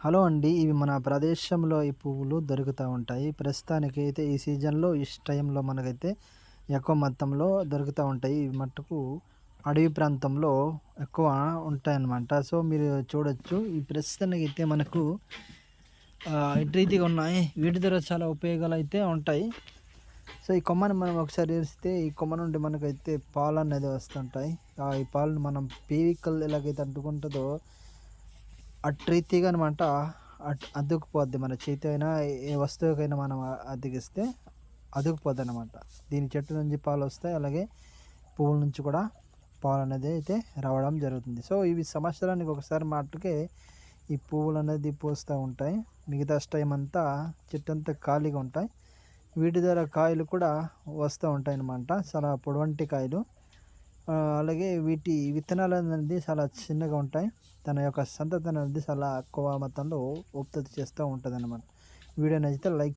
Hello అండి ఇవి మన ప్రదేశంలో ఈ పువ్వులు దొరుకుతూ ఉంటాయి. ప్రస్తుతానికి అయితే ఈ సీజన్లో ఈ టైంలో మనకైతే ఎక్కువ మొత్తంలో దొరుకుతూ ఉంటాయి. ఇవి మట్టుకు అడవి ప్రాంతంలో ఎక్కువ ఉంటాయన్నమాట. సో మీరు చూడొచ్చు. ఈ ప్రస్తుతానికి అయితే మనకు ఆ, రీతిగా ఉన్నాయి. వీటి ద్వారా చాలా ఉపయోగాలు అయితే ఉంటాయి. సో ఈ కొమ్మని మనం ఒకసారి వేస్తే ఈ కొమ్మ నుండి మనకైతే పాలు అనేది వస్తుంటాయి. ఈ పాలను మనం పీవికల్ ఎలాగైతే అంటుకుంటుందో అటు రీతిగా అనమాట అట్ అద్దుకుపోద్ది మన చేతి అయినా ఏ వస్తువుకైనా మనం అద్దెకిస్తే అదుకుపోద్ది అనమాట దీని చెట్టు నుంచి పాలు వస్తాయి అలాగే పువ్వుల నుంచి కూడా పాలు అనేది అయితే రావడం జరుగుతుంది. సో ఇవి సంవత్సరానికి ఒకసారి మాటకే ఈ పువ్వులు అనేది పూస్తూ ఉంటాయి. మిగతా టైం అంతా చెట్టు అంతా ఖాళీగా ఉంటాయి. వీటి ద్వారా కాయలు కూడా వస్తూ ఉంటాయి అన్నమాట చాలా పొడవంటి కాయలు. అలాగే వీటి విత్తనాలు అనేది చాలా చిన్నగా ఉంటాయి. తన యొక్క సంతతి అనేది చాలా ఎక్కువ మొత్తంలో ఉత్పత్తి చేస్తూ ఉంటుంది అన్నమాట వీడియో నచ్చితే లైక్